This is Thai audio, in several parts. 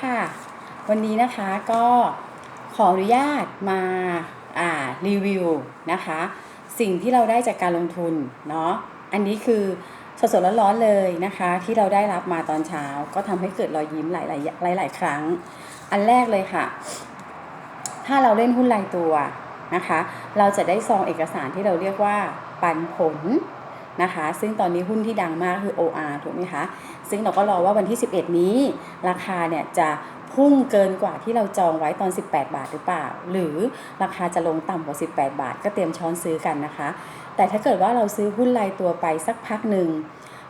ค่ะ วันนี้นะคะก็ขออนุญาตมาอ่ารีวิวนะคะ สิ่งที่เราได้จากการลงทุนเนาะอันนี้คือสดๆร้อนๆเลยนะคะ ที่เราได้รับมาตอนเช้า ก็ทำให้เกิดรอยยิ้มหลายๆหลาย ๆ ครั้ง อันแรกเลยค่ะ ถ้าเราเล่นหุ้นรายตัวนะคะ เราจะได้ซองเอกสารที่เราเรียกว่าปันผล นะคะ ซึ่งตอนนี้หุ้นที่ดังมากคือ OR ถูกไหมคะ ซึ่งเราก็รอว่าวันที่ 11 นี้ ราคาเนี่ยจะพุ่งเกินกว่าที่เราจองไว้ตอน 18 บาทหรือเปล่า หรือราคาจะลงต่ำกว่า 18 บาท ก็เตรียมช้อนซื้อกันนะคะ แต่ถ้าเกิดว่าเราซื้อหุ้นรายตัวไปสักพักหนึ่ง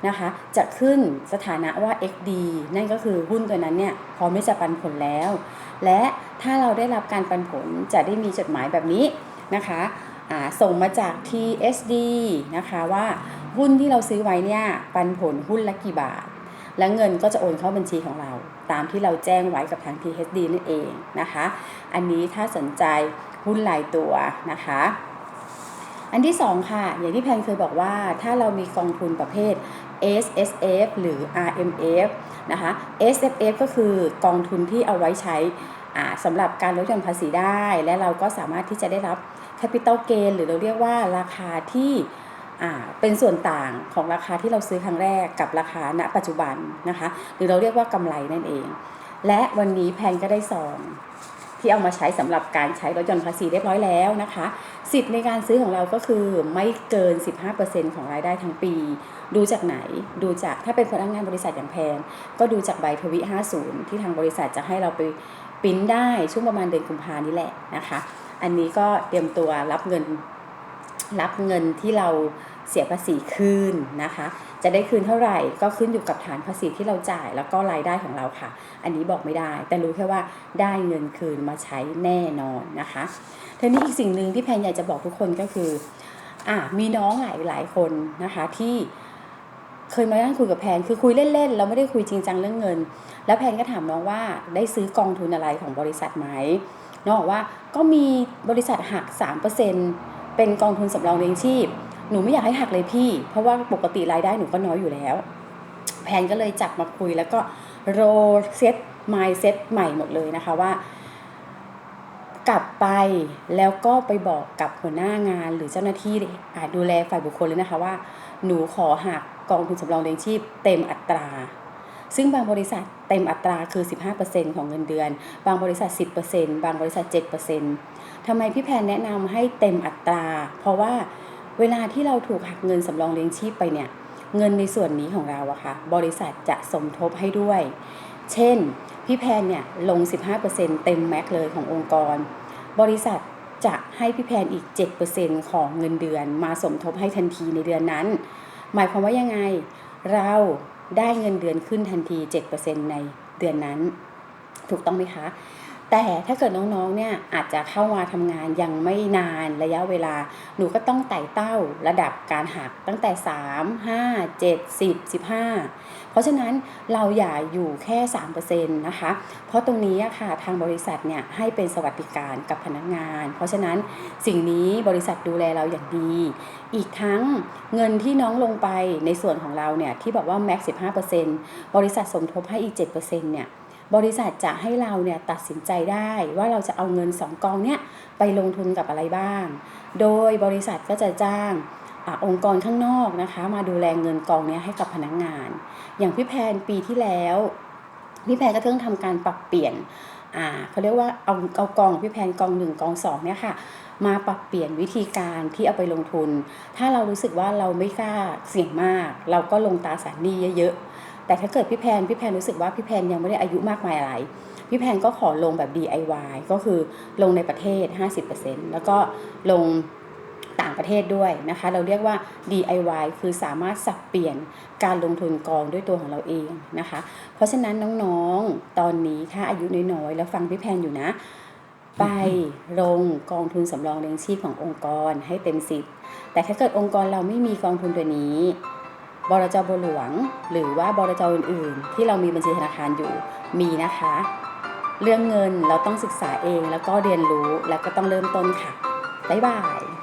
นะคะจะขึ้นสถานะว่า XD นั่นก็คือหุ้นตัวนั้นเนี่ยพร้อมที่จะปันผลแล้ว และถ้าเราได้รับการปันผลจะได้มีจดหมายแบบนี้นะคะส่งมาจาก TSD นะคะว่า หุ้นที่เราซื้อไว้เนี่ยปันผลหุ้นละกี่บาท และเงินก็จะโอนเข้าบัญชีของเรา ตามที่เราแจ้งไว้กับทาง TSD นั่นเองนะคะ อันนี้ถ้าสนใจหุ้นรายตัวนะคะ อันที่ 2 ค่ะ อย่างที่แพนเคยบอกว่าถ้าเรามีกองทุนประเภท S S F หรือ R M F นะคะ S F F ก็คือกองทุนที่เอาไว้ใช้สำหรับการลดหย่อนภาษีได้ และเราก็สามารถที่จะได้รับ Capital Gain หรือเราเรียกว่าราคาที่ เป็นส่วนต่างของราคาที่เราซื้อครั้งแรกกับราคาณปัจจุบันนะคะ หรือเราเรียกว่ากำไรนั่นเอง และวันนี้แพนก็ได้ซองที่เอามาใช้สำหรับการใช้ลดหย่อนภาษีเรียบร้อยแล้วนะคะ สิทธิ์ในการซื้อของเราก็คือไม่เกิน 15%ของรายได้ทั้งปี ดูจากไหน ดูจากถ้าเป็นพนักงานบริษัทอย่างแพงก็ดูจากใบทวิ 50 ที่ทางบริษัทจะให้เราไปปิ้นได้ช่วงประมาณเดือนกุมภานี้แหละนะคะ อันนี้ก็เตรียมตัวรับเงินรับเงินที่เรา เสียภาษีคืนนะคะ จะได้คืนเท่าไหร่ก็ขึ้นอยู่กับฐานภาษีที่เราจ่ายแล้วก็รายได้ของเราค่ะ อันนี้บอกไม่ได้ แต่รู้แค่ว่าได้เงินคืนมาใช้แน่นอนนะคะทีนี้อีกสิ่งหนึ่งที่แพนอยากจะบอกทุกคนก็คืออะมีน้องหลายหลายคนนะคะที่เคยมานั่งคุยกับแพนคือคุยเล่นๆเราไม่ได้คุยจริงจังเรื่องเงิน แล้วแพนก็ถามน้องว่าได้ซื้อกองทุนอะไรของบริษัทไหมน้องบอกว่าก็มีบริษัทหัก3%เป็นกองทุนสำรองเลี้ยงชีพ หนูไม่อยากให้หักเลยพี่ เพราะว่าปกติรายได้หนูก็น้อยอยู่แล้ว แพนก็เลยจับมาคุยแล้วก็โรเซ็ตไมล์เซ็ตใหม่หมดเลยนะคะว่า กลับไปแล้วก็ไปบอกกับหัวหน้างานหรือเจ้าหน้าที่อ่าดูแลฝ่ายบุคคลเลยนะคะว่า หนูขอหักกองทุนสำรองเลี้ยงชีพเต็มอัตรา ซึ่งบางบริษัทเต็มอัตราคือ 15%ของเงินเดือน บางบริษัท 10%บางบริษัท 7%ทำไมพี่แพนแนะนำให้เต็มอัตรา เพราะว่า เวลาที่เราถูกหักเงินสำรองเลี้ยงชีพไปเนี่ย เงินในส่วนนี้ของเราอะค่ะ บริษัทจะสมทบให้ด้วย เช่น พี่แพนเนี่ยลง 15%เต็มแม็กเลยขององค์กร บริษัทจะให้พี่แพนอีก 7%ของเงินเดือน มาสมทบให้ทันทีในเดือนนั้น หมายความว่ายังไง เราได้เงินเดือนขึ้นทันที 7%ในเดือนนั้น ถูกต้องไหมคะ แต่ถ้าเกิดน้องๆ เนี่ยอาจจะเข้ามาทำงานยังไม่นานระยะเวลา หนูก็ต้องไต่เต้าระดับการหักตั้งแต่ 3 5 7 10 15 เพราะฉะนั้นเราอย่าอยู่แค่ 3%นะคะ เพราะตรงนี้ค่ะทางบริษัทเนี่ยให้เป็นสวัสดิการกับพนักงาน เพราะฉะนั้นสิ่งนี้บริษัทดูแลเราอย่างดี อีกทั้งเงินที่น้องลงไปในส่วนของเราเนี่ยที่บอกว่าแม็ก15%บริษัทสมทบให้อีก 7%เนี่ย บริษัทจะให้เราเนี่ยตัดสินใจได้ว่าเราจะเอาเงิน 2 กองเนี่ยไปลงทุนกับอะไรบ้าง โดยบริษัทก็จะจ้างอองค์กรข้างนอกนะคะ มาดูแลเงินกองเนี้ยให้กับพนักงาน อย่างพี่แพนปีที่แล้วพี่แพนก็เพิ่งทำการปรับเปลี่ยนอ่าเขาเรียกว่าเอาเอากองของพี่แพนกองหนึ่งกองสองเนี่ยค่ะมาปรับเปลี่ยนวิธีการที่เอาไปลงทุน ถ้าเรารู้สึกว่าเราไม่กล้าเสี่ยงมาก เราก็ลงตราสารหนี้เยอะๆ แต่ถ้าเกิดพี่แพนพี่แพนรู้สึกว่าพี่แพนยังไม่ได้อายุมากมายอะไร พี่แพนก็ขอลงแบบ DIY ก็คือลงในประเทศ 50%แล้วก็ลงต่างประเทศด้วยนะคะ เราเรียกว่า DIY คือสามารถสับเปลี่ยนการลงทุนกองด้วยตัวของเราเองนะคะ เพราะฉะนั้นน้องๆ ตอนนี้ถ้าอายุน้อยๆ แล้วฟังพี่แพนอยู่นะ ไปลงกองทุนสำรองเลี้ยงชีพขององค์กรให้เต็มสิทธิ์แต่ถ้าเกิดองค์กรเราไม่มีกองทุนตัวนี้ บรจบัวหลวง หรือว่าบรจอื่นๆ ที่เรามีบัญชีธนาคารอยู่มีนะคะ เรื่องเงินเราต้องศึกษาเองแล้วก็เรียนรู้แล้วก็ต้องเริ่มต้นค่ะบ๊ายบาย